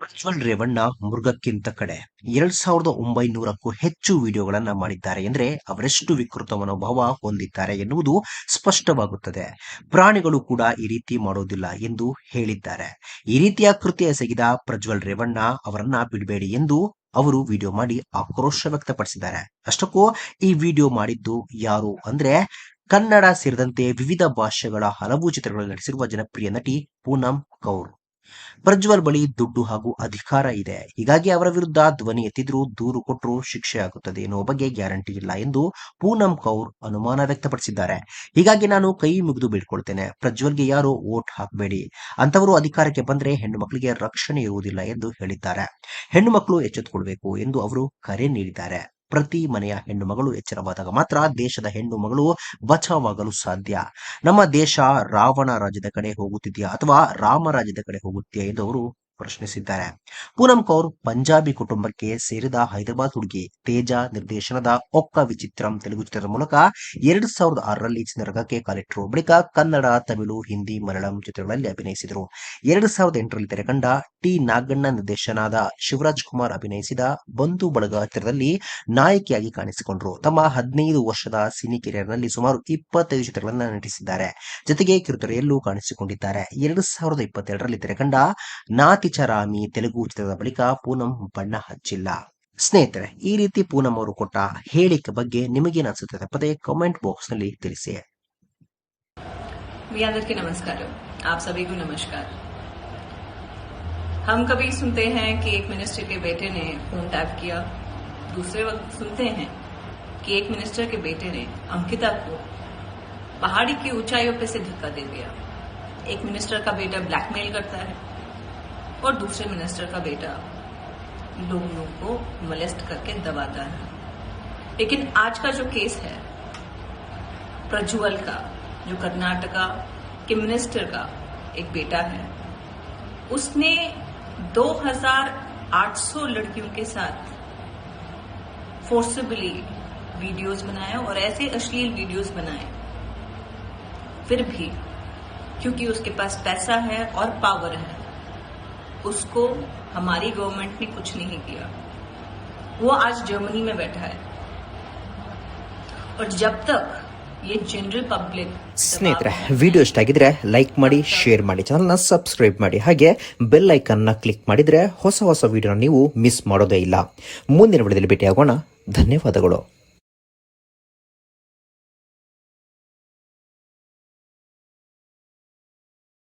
ಪ್ರಜ್ವಲ್ ರೇವಣ್ಣ ಮೃಗಕ್ಕಿಂತ ಕಡೆ ಎರಡ್ ಸಾವಿರದ ಒಂಬೈನೂರಕ್ಕೂ ಹೆಚ್ಚು ವಿಡಿಯೋಗಳನ್ನ ಮಾಡಿದ್ದಾರೆ ಎಂದ್ರೆ ಅವರೆಷ್ಟು ವಿಕೃತ ಮನೋಭಾವ ಹೊಂದಿದ್ದಾರೆ ಎನ್ನುವುದು ಸ್ಪಷ್ಟವಾಗುತ್ತದೆ. ಪ್ರಾಣಿಗಳು ಕೂಡ ಈ ರೀತಿ ಮಾಡೋದಿಲ್ಲ ಎಂದು ಹೇಳಿದ್ದಾರೆ. ಈ ರೀತಿಯ ಕೃತ್ಯ ಎಸಗಿದ ಪ್ರಜ್ವಲ್ ರೇವಣ್ಣ ಅವರನ್ನ ಬಿಡಬೇಡಿ ಎಂದು ಅವರು ವಿಡಿಯೋ ಮಾಡಿ ಆಕ್ರೋಶ ವ್ಯಕ್ತಪಡಿಸಿದ್ದಾರೆ. ಅಷ್ಟಕ್ಕೂ ಈ ವಿಡಿಯೋ ಮಾಡಿದ್ದು ಯಾರು ಅಂದ್ರೆ ಕನ್ನಡ ಸೇರಿದಂತೆ ವಿವಿಧ ಭಾಷೆಗಳ ಹಲವು ಚಿತ್ರಗಳಲ್ಲಿ ನಟಿಸಿರುವ ಜನಪ್ರಿಯ ನಟಿ ಪೂನಂ ಕೌರ್. ಪ್ರಜ್ವಲ್ ಬಳಿ ದುಡ್ಡು ಹಾಗೂ ಅಧಿಕಾರ ಇದೆ. ಹೀಗಾಗಿ ಅವರ ವಿರುದ್ಧ ಧ್ವನಿ ಎತ್ತಿದ್ರೂ ದೂರು ಕೊಟ್ಟರು ಶಿಕ್ಷೆ ಆಗುತ್ತದೆ ಎನ್ನುವ ಬಗ್ಗೆ ಗ್ಯಾರಂಟಿ ಇಲ್ಲ ಎಂದು ಪೂನಂ ಕೌರ್ ಅನುಮಾನ ವ್ಯಕ್ತಪಡಿಸಿದ್ದಾರೆ. ಹೀಗಾಗಿ ನಾನು ಕೈ ಮುಗಿದು ಬೇಡ್ಕೊಳ್ತೇನೆ ಪ್ರಜ್ವಲ್ಗೆ ಯಾರು ವೋಟ್ ಹಾಕಬೇಡಿ? ಅಂತವರು ಅಧಿಕಾರಕ್ಕೆ ಬಂದ್ರೆ ಹೆಣ್ಣು ಮಕ್ಕಳಿಗೆ ರಕ್ಷಣೆ ಇರುವುದಿಲ್ಲ ಎಂದು ಹೇಳಿದ್ದಾರೆ. ಹೆಣ್ಣು ಮಕ್ಕಳು ಎಚ್ಚೆತ್ತುಕೊಳ್ಬೇಕು ಎಂದು ಅವರು ಕರೆ ನೀಡಿದ್ದಾರೆ. ಪ್ರತಿ ಮನೆಯ ಹೆಣ್ಣು ಮಗಳು ಎಚ್ಚರವಾದಾಗ ಮಾತ್ರ ದೇಶದ ಹೆಣ್ಣು ಮಗಳು ಬಚಾವಾಗಲು ಸಾಧ್ಯ. ನಮ್ಮ ದೇಶ ರಾವಣ ರಾಜ್ಯದ ಕಡೆ ಹೋಗುತ್ತಿದೆಯಾ ಅಥವಾ ರಾಮ ರಾಜ್ಯದ ಕಡೆ ಹೋಗುತ್ತೀಯಾ ಎಂದು ಅವರು ಪ್ರಶ್ನಿಸಿದ್ದಾರೆ. ಪೂನಂ ಕೌರ್ ಪಂಜಾಬಿ ಕುಟುಂಬಕ್ಕೆ ಸೇರಿದ ಹೈದರಾಬಾದ್ ಹುಡುಗಿ ತೇಜ ನಿರ್ದೇಶನದ ಒಕ್ಕ ವಿಚಿತ್ರಂ ತೆಲುಗು ಚಿತ್ರದ ಮೂಲಕ ಎರಡ್ ಸಾವಿರದ ಆರರಲ್ಲಿ ಚಿತ್ರರಂಗಕ್ಕೆ ಕಾಲಿಟ್ಟರು ಬಳಿಕ ಕನ್ನಡ, ತಮಿಳು, ಹಿಂದಿ, ಮಲಯಾಳಂ ಚಿತ್ರಗಳಲ್ಲಿ ಅಭಿನಯಿಸಿದರು. ಎರಡ್ ಸಾವಿರದ ಎಂಟರಲ್ಲಿ ತೆರೆಕಂಡ ಟಿ ನಾಗಣ್ಣ ನಿರ್ದೇಶನದ ಶಿವರಾಜ್ ಕುಮಾರ್ ಅಭಿನಯಿಸಿದ ಬಂಧು ಬಳಗ ಚಿತ್ರದಲ್ಲಿ ನಾಯಕಿಯಾಗಿ ಕಾಣಿಸಿಕೊಂಡರು. ತಮ್ಮ ಹದಿನೈದು ವರ್ಷದ ಸಿನಿ ಕೆರಿಯರ್ನಲ್ಲಿ ಸುಮಾರು ಇಪ್ಪತ್ತೈದು ಚಿತ್ರಗಳನ್ನು ನಟಿಸಿದ್ದಾರೆ. ಜೊತೆಗೆ ಕಿರುತೆರೆಯಲ್ಲೂ ಕಾಣಿಸಿಕೊಂಡಿದ್ದಾರೆ. ಎರಡ್ ಸಾವಿರದ ಇಪ್ಪತ್ತೆರಡರಲ್ಲಿ ತೆರೆಕಂಡ ಹಾಕಿಚರಾಮಿ ತೆಲುಗು ಚಿತ್ರದ ಬಳಿಕ ಪೂನಂ ಬಣ್ಣ ಹಚ್ಚಿಲ್ಲ. ಸ್ನೇಹಿತರೆ, ಈ ರೀತಿ ಪೂನಂ ಅವರು ಕೊಟ್ಟ ಹೇಳಿಕೆ ಬಗ್ಗೆ ನಿಮಗೇನು ಕಮೆಂಟ್ ಬಾಕ್ಸ್ ನಲ್ಲಿ ತಿಳಿಸಿ. ನಮಸ್ಕಾರ. आप सभी को नमस्कार हम कभी सुनते हैं कि एक मिनिस्टर के बेटे ने फ़ोन टैप किया दूसरे वक्त सुनते हैं कि एक मिनिस्टर के बेटे ने अंकिता को पहाड़ी की ऊंचाइयों पर से धक्का दे दिया एक मिनिस्टर का बेटा ब्लैकमेल करता है और दूसरे मिनिस्टर का बेटा। लोगों को मोलेस्ट करके दबाता है लेकिन आज का जो केस है, प्रज्वल का, जो कर्नाटका के मिनिस्टर का एक बेटा है, उसने 2800 लड़कियों के साथ फोर्सिबली वीडियोस बनाए और ऐसे अश्लील वीडियोस बनाए। फिर भी, क्योंकि उसके पास पैसा है और पावर है उसको हमारी गवर्नमेंट ने कुछ नहीं किया वो आज जर्मनी में बैठा है और जब तक ये जनरल पब्लिक ಸ್ನೇಹಿತರೆ ವಿಡಿಯೋ ಇಷ್ಟ ಆಗಿದ್ರೆ ಲೈಕ್ ಮಾಡಿ ಶೇರ್ ಮಾಡಿ ಚಾನಲ್ನ ಸಬ್ಸ್ಕ್ರೈಬ್ ಮಾಡಿ ಹಾಗೆ ಬೆಲ್ ಐಕನ್ನ ಕ್ಲಿಕ್ ಮಾಡಿದ್ರೆ ಹೊಸ ಹೊಸ ವಿಡಿಯೋನ ನೀವು ಮಿಸ್ ಮಾಡೋದೇ ಇಲ್ಲ ಮುಂದಿನ ವಿಡಿಯೋದಲ್ಲಿ ಭೇಟಿಯಾಗೋಣ ಧನ್ಯವಾದಗಳು